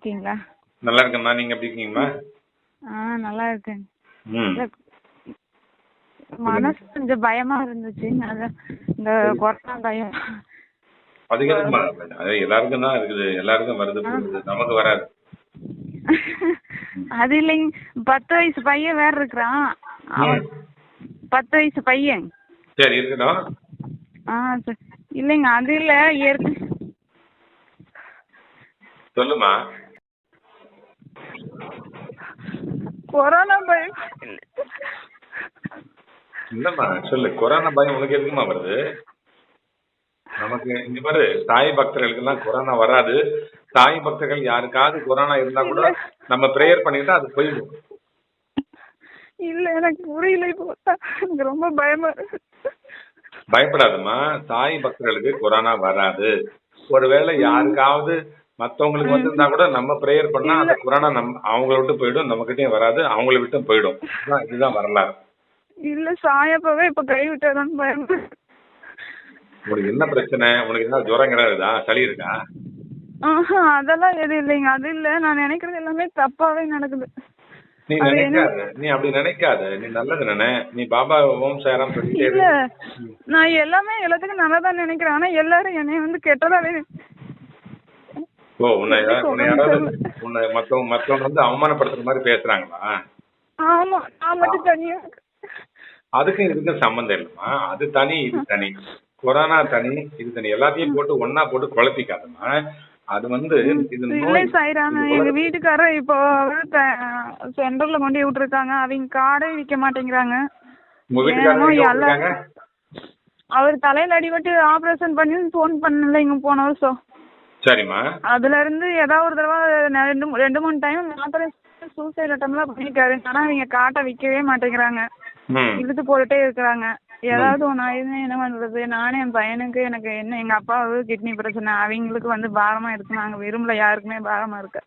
இருக்கீங்களா? நல்லா இருக்கேம்மா நீங்க எப்படி இருக்கீங்கம்மா ஆ நல்லா இருக்கேன். மனசு கொஞ்சம் பயமா இருந்துச்சு. இந்த கொரோனா பயம். அதுக்கு அது எல்லாருக்கும் தான் இருக்குது. எல்லாருக்கும் வருது நமக்கு வராது. அது இல்லைங்க. பத்து வயசு பையன் வேற இருக்கிறான். பத்து வயசு பையன். சரி இருக்கட்டும் ஆ. இல்லைங்க அது இல்ல. ஏற்க சொல்லுமா? கொரோனா பயம். இல்லம்மா சொல்லு கொரோனா பயம் உனக்கு எதுக்குமா வருது? நமக்கு இங்க பாரு தாய் பக்தர்களுக்கெல்லாம் கொரோனா வராது. தாய் பக்தர்கள் யாருக்காவது கொரோனா இருந்தா கூட நம்ம பிரேயர் பண்ணிட்டா அது போயிடும். இல்ல எனக்கு புரியல இப்போ. எனக்கு ரொம்ப பயமா இருக்கு. பயப்படாதம்மா தாய் பக்தர்களுக்கு கொரோனா வராது. ஒருவேளை யாருக்காவது மத்தவங்களுக்கு வந்திருந்தா கூட நம்ம பிரேயர் பண்ணா அந்த கொரோனா நம் அவங்கள விட்டு போயிடும் நம்ம கிட்டயும் வராது அவங்கள விட்டும் போயிடும். இதுதான் வரலாறு. இல்ல சாயப்பாவே இப்ப கை விட்டாதான் பயமா. உனக்கு என்ன பிரச்சனை? உனக்கு என்ன ஜுரம் கிடையாதா சளி இருக்கா? அதெல்லாம் எதுவும் இல்லைங்க. அது இல்ல. நான் நினைக்கிறது எல்லாமே தப்பாவே நடக்குது. நீ என்ன- நினைக்காத. நீ அப்படி நினைக்காத. நீ நல்லது நினை நீ பாபா ஓம் சாராம். நான் எல்லாமே எல்லாத்துக்கும் நல்லதான் நினைக்கிறேன். ஆனா எல்லாரும் என்னைய வந்து கெட்டதாவே ஓ உன்னை உன்னை யாராவது உன்னை மத்தவங்க மத்தவங்க வந்து அவமானப்படுத்துற மாதிரி பேசுறாங்களா? ஆமா நான் மட்டும் தனியா. அதுக்கும் இதுக்கும் சம்மந்தம் இல்லைம்மா. அது தனி இது தனி. கொரோனா தனி இது தனி. எல்லாத்தையும் போட்டு ஒண்ணா போட்டு குழப்பிக்காதம்மா. அது வந்து இது இல்லை இது எங்க வீட்டுக்காரர் இப்போ சென்டர்ல கொண்டு விட்டுருக்காங்க. அவங்க காடே விக்க மாட்டேங்கிறாங்க. அவர் தலையில அடிபட்டு ஆபரேஷன் பண்ணி ஃபோன் பண்ணலைங்க போன வருஷம் சரிம்மா. அதுல இருந்து ஏதாவது ஒரு தடவை ரெண்டு ரெண்டு மூணு டைம் மாத்திரை சூசைட் அட்டம்லாம் பண்ணிருக்காரு. ஆனா அவங்க காட்டை விக்கவே மாட்டேங்கிறாங்க. இழுத்து போட்டுட்டே இருக்கிறாங்க. ஏதாவது ஒண்ணு ஆயிடுச்சுன்னா என்ன பண்றது? நானே என் பையனுக்கு எனக்கு என்ன எங்க அப்பாவுக்கு கிட்னி பிரச்சனை. அவங்களுக்கு வந்து பாரமா இருக்கு. நாங்க விரும்பல. யாருக்குமே பாரமா இருக்க.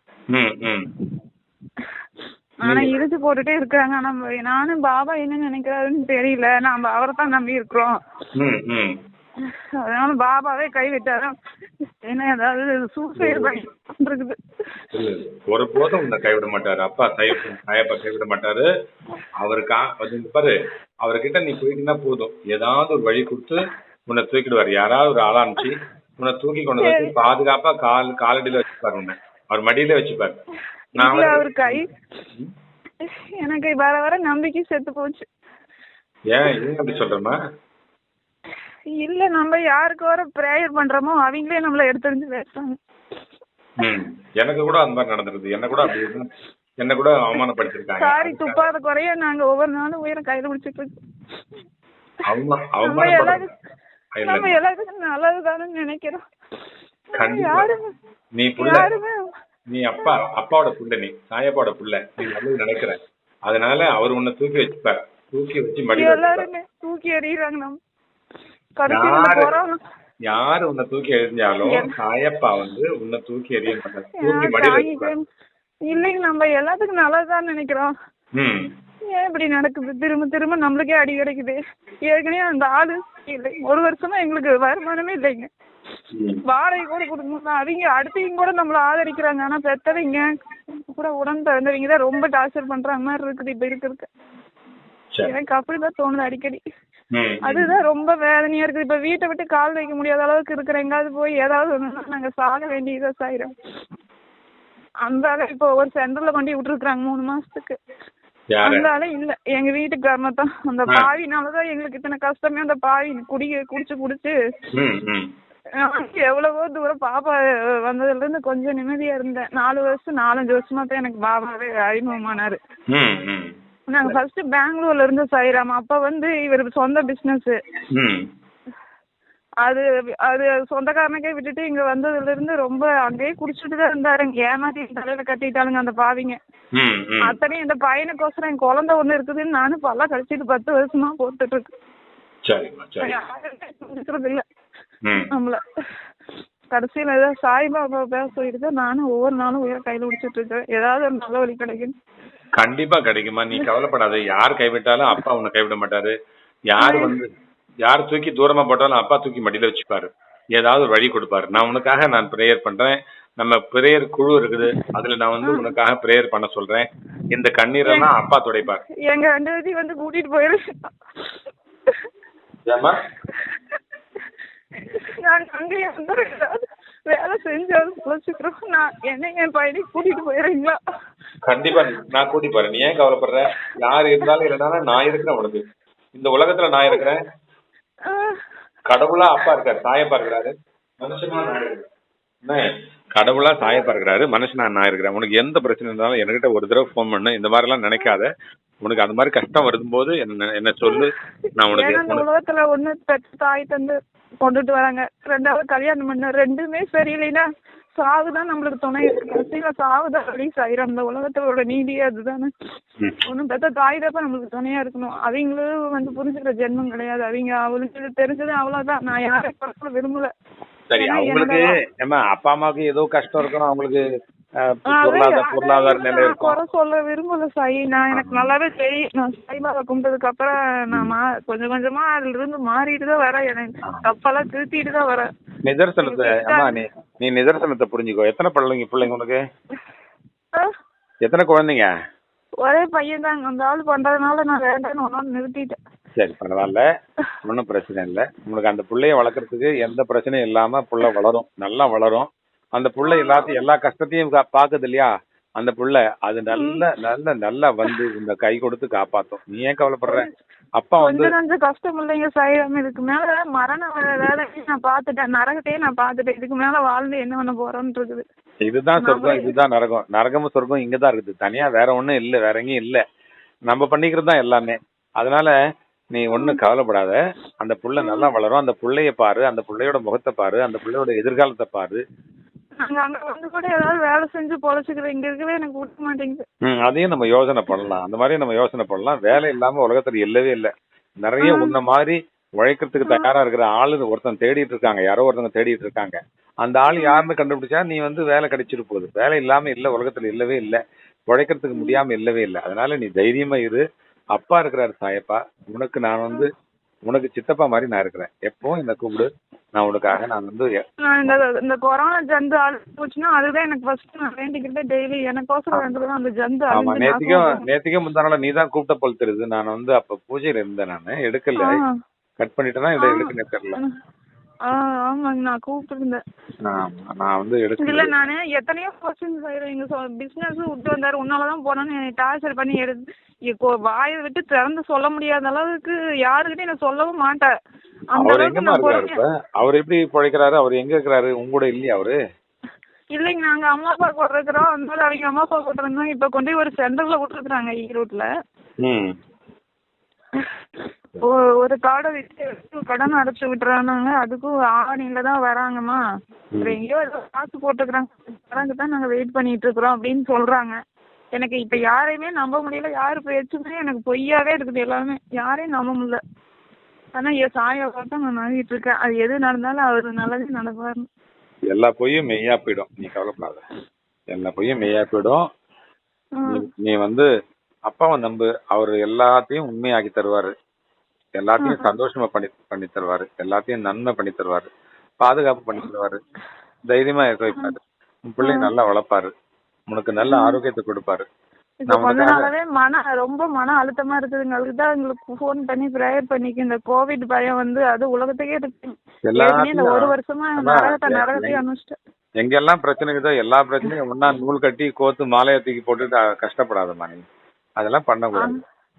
ஆனா இழுத்து போட்டுட்டே இருக்காங்க ஆனா நானும் பாபா என்ன நினைக்கிறாருன்னு தெரியல. நாம அவரை தான் நம்பி இருக்கிறோம். அதனால பாபாவே கை விட்டாதான் என்ன ஏதாவது சூசைட் இருக்குது இல்ல, ஒருபோதும் உன்னை கைவிட மாட்டாரு. அப்பா தாயப்பா கைவிட மாட்டாரு. அவருக்கா பாரு அவர்கிட்ட நீ போயிட்டீங்கன்னா போதும். ஏதாவது ஒரு வழி கொடுத்து உன்னை தூக்கிடுவாரு. யாராவது ஒரு ஆளா அனுப்பிச்சு உன்னை தூக்கி கொண்டு வந்து பாதுகாப்பா கால் காலடியில வச்சுப்பாரு உன்னை. அவர் மடியில வச்சுப்பாரு. நான் அவர் கை எனக்கு வர வர நம்பிக்கை செத்து போச்சு. ஏன் ஏன் அப்படி சொல்றேம்மா? இல்ல நம்ம யாருக்கு வர ப்ரேயர் பண்றோமோ அவங்களே நம்மள எடுத்துருந்து பேசுறாங்க எனக்கு கூட அந்த மாதிரி நடந்திருக்குது. என்ன கூட அப்படி என்ன கூட அவமானப்படுத்திருக்காங்க. சாரி துப்பாத குறைய நாங்க ஒவ்வொரு நாளும் உயிரை கையில பிடிச்சிட்டு இருக்கோம். நம்ம எல்லாருக்கும் நல்லதுதானே நினைக்கிறோம். நீ யாருமே நீ அப்பா அப்பாவோட புள்ள நீ. சாயப்பாவோட புள்ள. நீ நல்லது நினைக்கிற. அதனால அவர் உன்னை தூக்கி வச்சுப்பார். தூக்கி வச்சு வச்சுப்பார். எல்லாருமே தூக்கி எறிகிறாங்க நம்ம. யாரு? உன்னை தூக்கி எறிஞ்சாலும் சாயப்பா வந்து உன்னை தூக்கி எறிய தூக்கி மடியில தாங்கிக்க இல்லைங்க நம்ம எல்லாத்துக்கும் நல்லதுதான் நினைக்கிறோம். ஏன் இப்படி நடக்குது? திரும்ப திரும்ப நம்மளுக்கே அடி கிடைக்குது. ஏற்கனவே அந்த ஆளு இல்லை. ஒரு வருஷமா எங்களுக்கு வருமானமே இல்லைங்க. வாடகை கூட கொடுக்கணும் அவங்க அடுத்தவங்க கூட நம்மள ஆதரிக்கிறாங்க. ஆனா பெத்தவங்க கூட உடன் பிறந்தவங்க தான் ரொம்ப டார்ச்சர் பண்றாங்க மாதிரி இருக்குது இப்ப இருக்கிறது சரி. எனக்கு அப்படிதான் தோணுது அடிக்கடி. அதுதான் ரொம்ப வேதனையா இருக்குது. இப்ப வீட்டை விட்டு கால் வைக்க முடியாத அளவுக்கு இருக்கிற எங்காவது போய் ஏதாவது ஒண்ணுன்னா நாங்க சாக வேண்டியதா சாயிரும் அந்த ஆளை இப்போ ஒரு சென்டர்ல கொண்டு விட்டுருக்காங்க மூணு மாசத்துக்கு. அந்த ஆளே இல்ல. எங்க வீட்டுக்காரன தான் அந்த. பாவினாலதான் எங்களுக்கு இத்தனை கஷ்டமே அந்த பாவி குடி குடிச்சு குடிச்சு. எவ்வளவோ தூரம் பாப்பா வந்ததுல இருந்து கொஞ்சம் நிம்மதியா இருந்தேன். நாலு வருஷம் நாலஞ்சு வருஷமா தான் எனக்கு பாபாவே அறிமுகமானாரு. நாங்க ஃபர்ஸ்ட் பெங்களூர்ல இருந்து சாயிராம். அப்ப வந்து இவர் சொந்த பிசினஸ் ம். அது அது சொந்தக்காரனுக்கே விட்டுட்டு இங்க வந்ததுல இருந்து ரொம்ப அங்கேயே குடிச்சிட்டு தான் இருந்தாருங்க ஏமாத்தி என் தலையில கட்டிட்டாளுங்க அந்த பாவிங்க. அத்தனையும் இந்த பையனுக்கோசரம் என் குழந்தை ஒண்ணு இருக்குதுன்னு நானும் பல்ல கழிச்சிட்டு பத்து வருஷமா போட்டுட்டு இருக்கு சரிம்மா சரி. யாருமே புரிஞ்சுக்கிறது இல்ல. நம்மள கடைசியில ஏதாவது சாய்பாபா பேச சொல்லிட்டு தான் நானும் ஒவ்வொரு நாளும் உயிரை கையில பிடிச்சிட்டு இருக்கேன். ஏதாவது ஒரு நல்ல வழி கிடைக்கும் கண்டிப்பா கிடைக்குமா நீ கவலைப்படாத. யார் கைவிட்டாலும் அப்பா உன்னை கைவிட மாட்டாரு. யார் வந்து யார் தூக்கி தூரமா போட்டாலும் அப்பா தூக்கி மடியில வச்சுப்பாரு. ஏதாவது ஒரு வழி கொடுப்பாரு. நான் உனக்காக நான் ப்ரேயர் பண்றேன். நம்ம பிரேயர் குழு இருக்குது. அதுல நான் வந்து உனக்காக பிரேயர் பண்ண சொல்றேன். இந்த கண்ணீரெல்லாம் அப்பா துடைப்பார். எங்க பேரையும் வந்து கூட்டிட்டு போயிரு. நான் அங்கேயே வந்து வேலை பொழைச்சிக்கிறோம். நான் என்ன என் பையனை கூட்டிட்டு போயிடுறீங்களா? கண்டிப்பா நான் கூட்டி போறேன். நீ ஏன் கவலைப்படுற? யார் இருந்தாலும் இல்லைனாலும் நான் இருக்கிறேன் உனக்கு. இந்த உலகத்துல நான் இருக்கிறேன். கடவுளா அப்பா இருக்காரு சாயப்பா இருக்கிறாரு மனுஷனா நான் இருக்கிறேன்? கடவுளா சாயப்பா இருக்கிறாரு மனுஷனா நான் இருக்கிறேன். உனக்கு எந்த பிரச்சனை இருந்தாலும் என்கிட்ட ஒரு தடவை ஃபோன் பண்ணு. இந்த மாதிரி எல்லாம் நினைக்காத. உனக்கு அந்த மாதிரி கஷ்டம் வரும்போது என்ன என்ன சொல்லு. நான் உனக்கு உலகத்துல ஒண்ணு தாய் தந்து கொண்டுட்டு வராங்க. ரெண்டாவது கல்யாணம் பண்ண. ரெண்டுமே சரியில்லைன்னா சாவுதான் நம்மளுக்கு துணை இருக்கு. கடைசியில சாவுதான் வழி சாயிரம் இந்த உலகத்தோட நீதியே அதுதானே. ம். ஒண்ணும் பெத்த தாய் தான் நம்மளுக்கு துணையா இருக்கணும். அவங்களும் வந்து புரிஞ்சுக்கிற ஜென்மம் கிடையாது. அவங்க அவளுக்கு தெரிஞ்சது அவ்வளவுதான். நான் யாரையும் பரப்ப விரும்பல. சரி அவங்களுக்கு ஏமா அப்பா அம்மாவுக்கு ஏதோ கஷ்டம் இருக்கணும். அவங்களுக்கு பொருளாதார நிலை குறை சொல்ல விரும்பல சாயி. நான் எனக்கு நல்லாவே தெரியும். நான் சாய்பாபா கும்பிட்டதுக்கு அப்புறம் நான் கொஞ்சம் கொஞ்சமா அதுல இருந்து மாறிட்டு தான் வரேன். எனக்கு தப்பெல்லாம் திருத்திட்டு தான் வரேன். நிதர்சனத்தை அம்மா நீ நீ நிதர்சனத்தை புரிஞ்சுக்கோ. எத்தனை பிள்ளைங்க பிள்ளைங்க உனக்கு? எத்தனை குழந்தைங்க? ஒரே பையன் தான் அந்த ஆள் பண்றதுனால நான் வேண்டாம்னு ஒன்னு நிறுத்திட்டேன். சரி பரவாயில்ல. ஒன்றும் பிரச்சனை இல்லை. உங்களுக்கு அந்த புள்ளைய வளர்க்கறதுக்கு எந்த பிரச்சனையும் இல்லாம புள்ள வளரும். நல்லா வளரும். அந்த புள்ள எல்லாத்தையும் எல்லா கஷ்டத்தையும் பாக்குது இல்லையா அந்த புள்ள அது நல்ல நல்ல நல்லா வந்து இந்த கை கொடுத்து காப்பாத்தும். நீ ஏன் கவலைப்படுற? அப்பா வந்து கொஞ்சம் கஷ்டம் இல்லைங்க சாயிரம் இதுக்கு மேல மரண வே- வேலையை நான் பாத்துட்டேன். நரகத்தையே நான் பாத்துட்டேன். இதுக்கு மேல வாழ்ந்து என்ன பண்ண போறோம்னு இருக்குது இதுதான் சொர்க்கம் இதுதான் நரகம். நரகமும் சொர்க்கம் இங்கதான் இருக்குது. தனியா வேற ஒண்ணும் இல்ல வேற எங்கேயும் இல்ல. நம்ம பண்ணிக்கிறது தான் எல்லாமே. அதனால நீ ஒண்ணும் கவலைப்படாத. அந்த புள்ள நல்லா வளரும். அந்த புள்ளைய பாரு. அந்த புள்ளையோட முகத்தை பாரு. அந்த புள்ளையோட எதிர்காலத்தை பாரு. நாங்க அங்க வந்து கூட ஏதாவது வேலை செஞ்சு பொழைச்சுக்கிறோம் இங்க இருக்கவே எனக்கு விட மாட்டேங்குது. ம், அதையும் நம்ம யோசனை பண்ணலாம். அந்த மாதிரி நம்ம யோசனை பண்ணலாம். வேலை இல்லாம உலகத்துல இல்லவே இல்ல. நிறைய உன்ன மாதிரி உழைக்கிறதுக்கு தயாரா இருக்கிற ஆளு ஒருத்தன் தேடிட்டு இருக்காங்க. யாரோ ஒருத்தவங்க தேடிட்டு இருக்காங்க. அந்த ஆள் யாருன்னு கண்டுபிடிச்சா நீ வந்து வேலை கிடைச்சிட்டு போகுது. வேலை இல்லாம இல்ல உலகத்துல இல்லவே இல்ல. உழைக்கிறதுக்கு முடியாம இல்லவே இல்ல. அதனால நீ தைரியமா இரு. அப்பா இருக்கிறாரு சாயப்பா. உனக்கு நான் வந்து உனக்கு சித்தப்பா மாதிரி நான் இருக்கிறேன். எப்பவும் என்ன கூப்பிடு. நான் உனக்காக நான் வந்து இந்த கொரோனா ஜந்து போச்சுன்னா அதுதான் எனக்கு ஃபர்ஸ்ட் நான் வேண்டிக்கிட்டே டெய்லி எனக்கோசரம் வேண்டதான் அந்த ஜந்து ஆமா நேத்திக்கும் நேத்திக்கும் முந்தானால நீ தான் கூப்பிட்ட போல் தெரியுது. நான் வந்து அப்ப பூஜையில இருந்தேன் நானு. எடுக்கல. கட் பண்ணிட்டேன்னா இதை எடுக்கணும் தெரியல. ஆமாங்க நான் கூப்பிட்டுருந்தேன். நான் வந்து இல்ல நானு எத்தனையோ கொஸ்டின் செய்யறேன் எங்க பிசினஸ் விட்டு வந்தாரு. உன்னாலதான் போனேன்னு டார்ச்சர் பண்ணி எடுத்து வாயை விட்டு திறந்து சொல்ல முடியாத அளவுக்கு யாருக்கிட்டையும் நான் சொல்லவும் மாட்டேன் அவர் எங்கம்மா பொறுமையா இப்ப? அவர் எப்படி பிழைக்கிறாரு? அவர் எங்க இருக்கிறாரு? உங்க கூட இல்லையா அவரு? இல்லைங்க நாங்க அம்மா அப்பா கூட இருக்கிறோம் அதனால அவங்க அம்மா அப்பா கூட இருந்தாங்க இப்ப கொண்டு போய் ஒரு சென்டர்ல விட்டுருக்காங்க ஈரோட்ல ஒரு காடை விட்டு கடன் அடைச்சு விட்டுறாங்க அதுக்கும் ஆவணியில தான் வராங்கம்மா. எங்கேயோ காசு போட்டுக்கிறாங்க. தான் நாங்க வெயிட் பண்ணிட்டு இருக்கிறோம் அப்படின்னு சொல்றாங்க. எனக்கு இப்ப யாரையுமே நம்ப முடியல. யாரு பேச்சுமே எனக்கு பொய்யாவே இருக்குது எல்லாமே. யாரையும் நம்ப முடியல. ஆனா என் சாயை பார்த்தா நான் நம்பிட்டு இருக்கேன். அது எது நடந்தாலும் அவரு நல்லதே நடப்பாரு எல்லா பொய்யும் மெய்யா போயிடும். நீ கவலைப்படாத. எல்லா பொய்யும் மெய்யா போயிடும். நீ- வந்து அப்பாவை நம்பு. அவர் எல்லாத்தையும் உண்மையாக்கி தருவாரு. எல்லாத்தையும் சந்தோஷமா பண்ணி பண்ணி தருவாரு. எல்லாத்தையும் நன்மை பண்ணி தருவாரு. பாதுகாப்பு பண்ணி தருவாரு. தைரியமா இருக்க வைப்பாரு. உன் பிள்ளை நல்லா வளர்ப்பாரு. உனக்கு நல்ல ஆரோக்கியத்தை கொடுப்பாரு. இப்ப கொஞ்ச நாளாவே மன ரொம்ப மன அழுத்தமா இருக்குதுங்க. அதுக்கு தான் உங்களுக்கு ஃபோன் பண்ணி ப்ரேயர் பண்ணிக்க. இந்த கோவிட் பயம் வந்து அது உலகத்துக்கே இருக்கு. இந்த ஒரு வருஷமா நரகத்தை நரகத்தையும் அனுப்பிச்சிட்டேன் எங்கெல்லாம் பிரச்சனை இருக்குதோ எல்லா பிரச்சனையும் ஒன்னா நூல் கட்டி கோத்து மாலையை தூக்கி போட்டுட்டு அஹ், கஷ்டப்படாதம்மா நீ. அதெல்லாம் பண்ணக்கூடாது.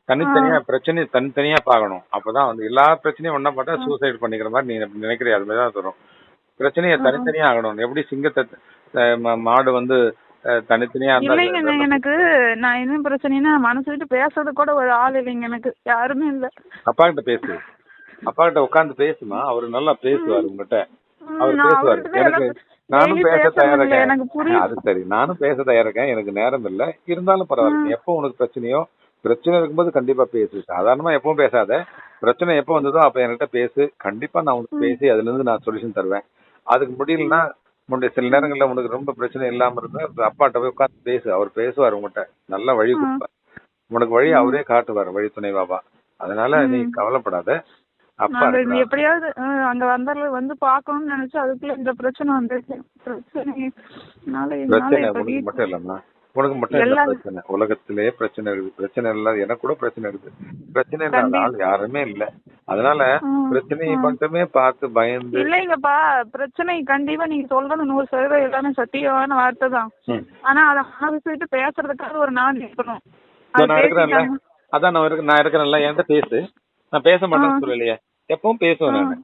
தனித்தனியா பிரச்சனையை தனித்தனியா பார்க்கணும். அப்பதான் வந்து எல்லா பிரச்சனையும் ஒண்ணா பார்த்தா சூசைட் பண்ணிக்கிற மாதிரி நீ அது மாதிரி தான் தரும் பிரச்சனையை தனித்தனியா ஆகணும். எப்படி சிங்கத்தை மாடு வந்து தனித்தனியா இல்லைங்க எனக்கு நான் என்ன பிரச்சனைனா மனசு விட்டு பேசுறது கூட ஒரு ஆள் இல்லைங்க எனக்கு. யாருமே இல்ல. அப்பா கிட்ட பேசு. அப்பா கிட்ட உட்கார்ந்து பேசுமா? அவரு நல்லா பேசுவாரு உங்ககிட்ட. அவர் பேசுவாரு. எனக்கு நானும் பேச பேச தயாரா முடியல, இருக்கேன் எனக்கு புரியுது. அது சரி நானும் பேச தயாரா இருக்கேன். எனக்கு நேரம் இல்ல. இருந்தாலும் பரவாயில்ல. எப்போ உனக்கு பிரச்சனையோ பிரச்சனை இருக்கும்போது கண்டிப்பா பேசு. சாதாரணமா எப்பவும் பேசாத. பிரச்சனை எப்போ வந்ததோ அப்ப என்கிட்ட பேசு. கண்டிப்பா நான் உனக்கு பேசி அதுல இருந்து நான் சொல்யூஷன் தருவேன். அதுக்கு முடியலன்னா முன்னாடி சில நேரங்கள்ல உனக்கு ரொம்ப பிரச்சனை இல்லாம இருந்தா அப்பாட்ட போய் உட்காந்து பேசு. அவர் பேசுவார் உங்ககிட்ட நல்ல வழி கொடுப்பார். உனக்கு வழி அவரே காட்டுவார் வழி துணை பாபா. அதனால நீ கவலைப்படாத. அப்பா. எப்படியாவது அங்க வந்தால வந்து பார்க்கணும்னு நினைச்சு அதுக்குள்ள இந்த பிரச்சனை வந்துருச்சு என்னால பிரச்சனை மட்டும் இல்லம்மா உனக்கு மட்டும் எல்லா- பிரச்சனை. உலகத்திலே பிரச்சனை இருக்குது பிரச்சனை இல்ல எனக்கு கூட பிரச்சனை இருக்குது பிரச்சனை இல்லாத. ஆள் யாருமே இல்ல. அதனால பிரச்சனையை. மட்டுமே பார்த்து பயந்து இல்லைங்கப்பா பிரச்சனை கண்டிப்பா நீங்க சொல்றது நூறு சதவீதம் எல்லாமே சத்தியமான வார்த்தை தான். ஆனா அத விட்டு பேசுறதுக்காக ஒரு நாள் இருக்கணும் நான் இருக்கிறேன்ல. அதான் நான் இருக்க நான் இருக்கிறேன்ல என்கிட்ட பேசு. நான் பேச மாட்டேன்னு சொல்லலையே. எப்பவும் பேசுவேன் நான்.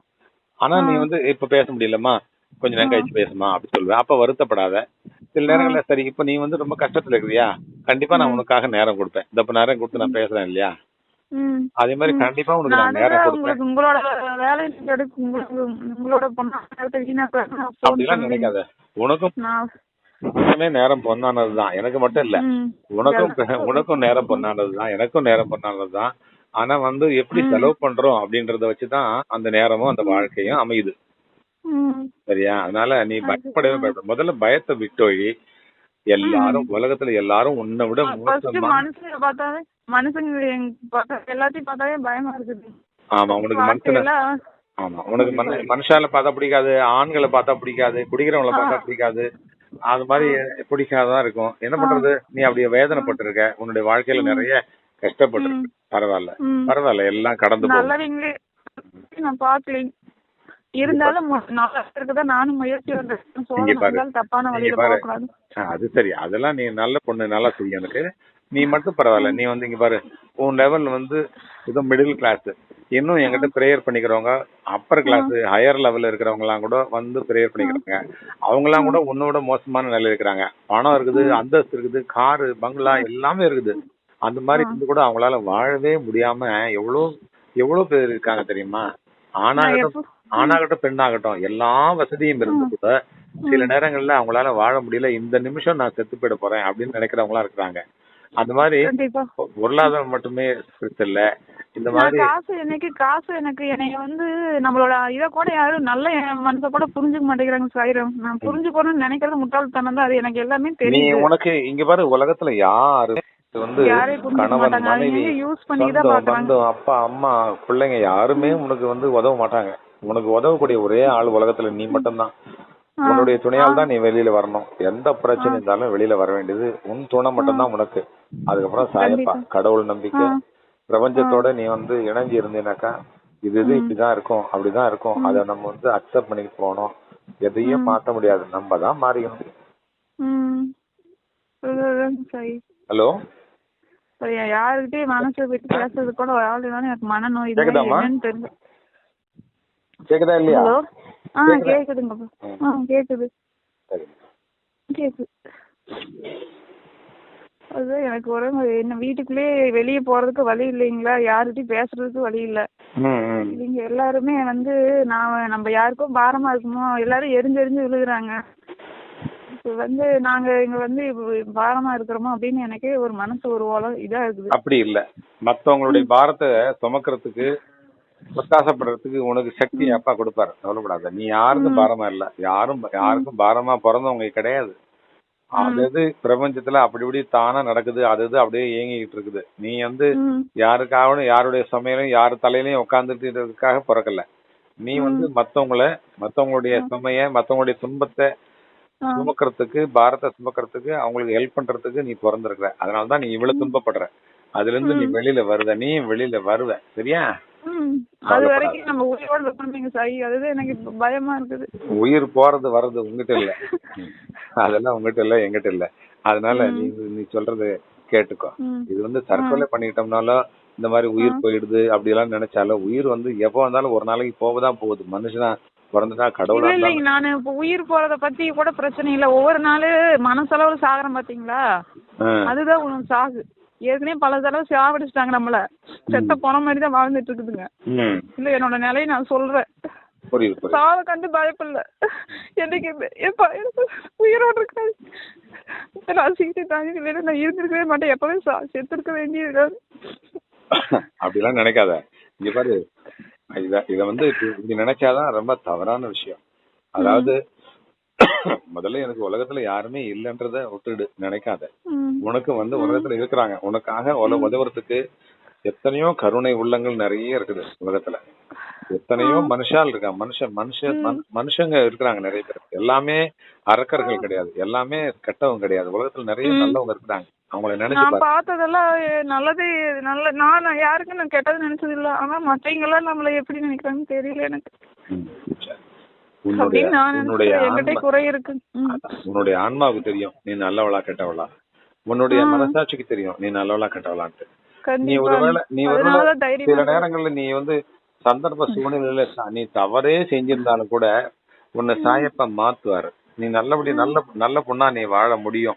ஆனா நீ வந்து இப்ப பேச முடியலம்மா. கொஞ்ச நேரம் கழிச்சு பேசுமா அப்படி சொல்லுவேன். அப்ப வருத்தப்படாத. சில நேரங்கள்ல சரி இப்ப நீ வந்து ரொம்ப கஷ்டத்துல இருக்கிறியா? கண்டிப்பா நான் உனக்காக நேரம் கொடுப்பேன். இந்த இப்ப நேரம் கொடுத்து நான் பேசுறேன் இல்லையா. அதே மாதிரி கண்டிப்பா உனக்கு நான் நேரம் கொடுப்பேன். உங்களோட வேலை உங்களோட அப்படிலாம் நினைக்காத. உனக்கும் நேரம் பொண்ணானதுதான் எனக்கு மட்டும் இல்ல. உனக்கும் உனக்கும் நேரம் பொண்ணானதுதான் எனக்கும் நேரம் பொண்ணானதுதான் ஆனா வந்து எப்படி செலவு பண்றோம் அப்படின்றத வச்சுதான் அந்த நேரமும் அந்த வாழ்க்கையும் அமையுது. சரியா? அதனால நீ பயப்படவே பயப்பட முதல்ல பயத்தை விட்டொழி எல்லாரும் உலகத்துல எல்லாரும் உன்னை விட மனுஷங்க பார்த்தாவே மனுஷங்க எல்லாத்தையும் பார்த்தாவே பயமா இருக்குது. ஆமா உனக்கு மனுஷன ஆமா உனக்கு மனு மனுஷால பார்த்தா பிடிக்காது ஆண்களை பார்த்தா பிடிக்காது குடிக்கிறவங்கள பார்த்தா பிடிக்காது. அது மாதிரி பிடிக்காதான் இருக்கும். என்ன பண்றது? நீ அப்படியே வேதனைப்பட்டிருக்க. உன்னுடைய வாழ்க்கையில நிறைய கஷ்டப்பட்டிருக்க. பரவாயில்ல. பரவாயில்ல எல்லாம் கடந்து நான் பாக்கலைங்க இருந்தாலும் நானும் முயற்சி தப்பான வழியில. போகக்கூடாது. அது சரி. அதெல்லாம் நீ நல்ல பொண்ணு நல்லா செய்யும் எனக்கு. நீ மட்டும் பரவாயில்ல. நீ வந்து இங்க பாரு. உன் லெவல் வந்து இது மிடில் கிளாஸ் இன்னும் என்கிட்ட ப்ரேயர் பண்ணிக்கிறவங்க அப்பர் கிளாஸ் ஹையர் லெவல்ல இருக்கிறவங்க எல்லாம் கூட வந்து ப்ரேயர் பண்ணிக்கிறாங்க. அவங்க எல்லாம் கூட உன்னோட மோசமான நிலையில இருக்கிறாங்க. பணம் இருக்குது அந்தஸ்து இருக்குது காரு பங்களா எல்லாமே இருக்குது. அந்த மாதிரி இருந்து கூட அவங்களால வாழவே முடியாம எவ்வளவு எவ்வளவு பேர் இருக்காங்க தெரியுமா? எப்போ- ஆணாகட்டும் பெண்ணாகட்டும் எல்லா வசதியும் இருந்து கூட சில நேரங்கள்ல அவங்களால வாழ முடியல. இந்த நிமிஷம் நான் செத்து போயிட போறேன் அப்படின்னு நினைக்கிறவங்களா இருக்கிறாங்க. அந்த மாதிரி பொருளாதாரம் மட்டுமே இல்ல இந்த மாதிரி காசு எனக்கு காசு எனக்கு என்னைய வந்து நம்மளோட இத கூட யாரும் நல்ல மனச கூட புரிஞ்சுக்க மாட்டேங்கிறாங்க சாயிரம். நான் புரிஞ்சுக்கணும்னு நினைக்கிறது முட்டாள்தனம் தான். அது எனக்கு எல்லாமே தெரியும் உனக்கு இங்க பாரு உலகத்துல யாரு வந்து கணவன் மனைவி அப்பா அம்மா பிள்ளைங்க யாருமே உனக்கு வந்து உதவ மாட்டாங்க. உனக்கு உதவக்கூடிய ஒரே ஆள் உலகத்துல நீ மட்டும்தான். உன்னுடைய துணையால் தான் நீ வெளியில வரணும். எந்த பிரச்சனை இருந்தாலும் வெளியில வர வேண்டியது உன் துணை மட்டும்தான் உனக்கு. அதுக்கப்புறம் சாயப்பா கடவுள் நம்பிக்கை. பிரபஞ்சத்தோட நீ வந்து இணைஞ்சு இருந்தீனாக்கா இது இது இப்படிதான் இருக்கும் அப்படிதான் இருக்கும். அதை நம்ம வந்து அக்செப்ட் பண்ணிட்டு போகணும். எதையும் மாத்த முடியாது. நம்ம தான் மாறிக்கணும். ஹலோ? சரி யாருக்கிட்டயும் மனசை விட்டு பேசுறது கூட எனக்கு மனநோய் தான் கேக்குதாம்மா? என்னன்னு தெரியல கேக்குதா இல்லையா? ஆ கேக்குதா? கேக்குதுங்க ஆ கேக்குது. கேக்குது. அதுதான் எனக்கு ஒரு என்ன வீட்டுக்குள்ளே வெளியே போறதுக்கு வழி இல்லைங்களா? யார்கிட்டயும் பேசுறதுக்கு வழி இல்ல. இவங்க எல்லாருமே வந்து நான் நம்ம யாருக்கும் பாரமா இருக்குமோ எல்லாரும் எரிஞ்சு எரிஞ்சு விழுகுறாங்க. இப்ப வந்து நாங்க இங்க வந்து பாரமா இருக்கிறோமோ அப்படின்னு எனக்கே ஒரு மனசு ஒரு ஓலம் இதா இருக்குது. அப்படி இல்ல. மத்தவங்களுடைய பாரத்தை சுமக்கிறதுக்கு பிரகாசப்படுறதுக்கு உனக்கு சக்தி அப்பா கொடுப்பாரு. கவலைப்படாத. நீ யாருக்கும் பாரமா இல்ல. யாரும் யாருக்கும் பாரமா பிறந்தவங்க கிடையாது. அது இது பிரபஞ்சத்துல அப்படி இப்படி தானா நடக்குது அது இது அப்படியே இயங்கிட்டு இருக்குது. நீ வந்து யாருக்காகவும் யாருடைய சமையலும் யார் தலையிலயும் உட்காந்துட்டு பிறக்கல. நீ வந்து மத்தவங்கள மத்தவங்களுடைய சுமைய மத்தவங்களுடைய துன்பத்தை. சுமக்கிறதுக்கு பாரத்தை சுமக்கிறதுக்கு அவங்களுக்கு ஹெல்ப் பண்றதுக்கு நீ பிறந்திருக்கிற. அதனாலதான் நீ இவ்வளவு துன்பப்படுற. அதுல இருந்து நீ வெளியில வருவ. நீ வெளியில வருவ. சரியா. அது வரைக்கும் நம்ம உயிரோட இருக்கணுங்க சாய் அதுதான் எனக்கு இப்ப பயமா இருக்குது. உயிர் போறது வர்றது உங்ககிட்ட இல்ல. அதெல்லாம் உங்ககிட்ட இல்ல எங்கிட்ட இல்ல. அதனால நீ நீ சொல்றது கேட்டுக்கோ. இது வந்து தற்கொலை பண்ணிட்டோம்னாலும் இந்த மாதிரி உயிர் போயிடுது அப்படி எல்லாம் நினைச்சாலும் உயிர் வந்து எப்ப வந்தாலும் ஒரு நாளைக்கு போகதான் போகுது. மனுஷனா பிறந்துட்டா கடவுளா இல்லைங்க நானு இப்ப உயிர் போறத பத்தி கூட பிரச்சனை இல்ல. ஒவ்வொரு நாளு மனசளவுல சாகுறேன் பாத்தீங்களா. அதுதான் உனக்கு சாகு. ஏற்கனவே பல தடவை சாவடிச்சிட்டாங்க நம்மள. செத்த போன மாதிரி தான் வாழ்ந்துட்டு இருக்குதுங்க. இல்ல என்னோட நிலையை நான் சொல்றேன். சாவ கண்டு பயப்படல என்னைக்கு என் பையனுக்கு உயிரோட இருக்காது நான் சீட்டை தாங்கி இல்லைன்னா நான் இருந்திருக்கவே மாட்டேன். எப்பவே செத்துருக்க வேண்டியது அப்படிலாம் நினைக்காத. இங்க பாரு இத இத வந்து இப்படி நினைச்சாதான் ரொம்ப தவறான விஷயம். அதாவது முதல்ல எனக்கு உலகத்துல யாருமே இல்லைன்றத விட்டுடு நினைக்காத. உனக்கு வந்து உலகத்துல இருக்கிறாங்க. உனக்காக உதவுறதுக்கு எத்தனையோ கருணை உள்ளங்கள் நிறைய இருக்குது உலகத்துல. எத்தனையோ மனுஷால் இருக்காங்க மனுஷன் மனுஷன் மனு- மனுஷங்க இருக்கிறாங்க நிறைய பேர். எல்லாமே அரக்கர்கள் கிடையாது. எல்லாமே கெட்டவங்க கிடையாது. உலகத்துல நிறைய நல்லவங்க இருக்கிறாங்க. அவங்கள நினைச்சு நான் பாரு. பார்த்ததெல்லாம் நல்லது நல்ல நான் யாருக்கும் நான் கெட்டது நினைச்சது இல்ல ஆனா மத்தவங்க எல்லாம் நம்மள எப்படி நினைக்கிறாங்கன்னு தெரியல எனக்கு. உன்னுடைய ஆன்மாவுக்கு தெரியும். நீ நல்லவளா கெட்டவளா. உன்னுடைய. மனசாட்சிக்கு தெரியும். நீ நல்லவளா கெட்டவளான்ட்டு. நீ ஒருவேளை நீ ஒருவேளை சில நேரங்கள்ல நீ வந்து சந்தர்ப்ப சூழ்நிலையில நீ தவறே செஞ்சிருந்தாலும் கூட உன்னை சாயப்ப மாத்துவாரு. நீ நல்லபடி நல்ல நல்ல பொண்ணா நீ வாழ முடியும்.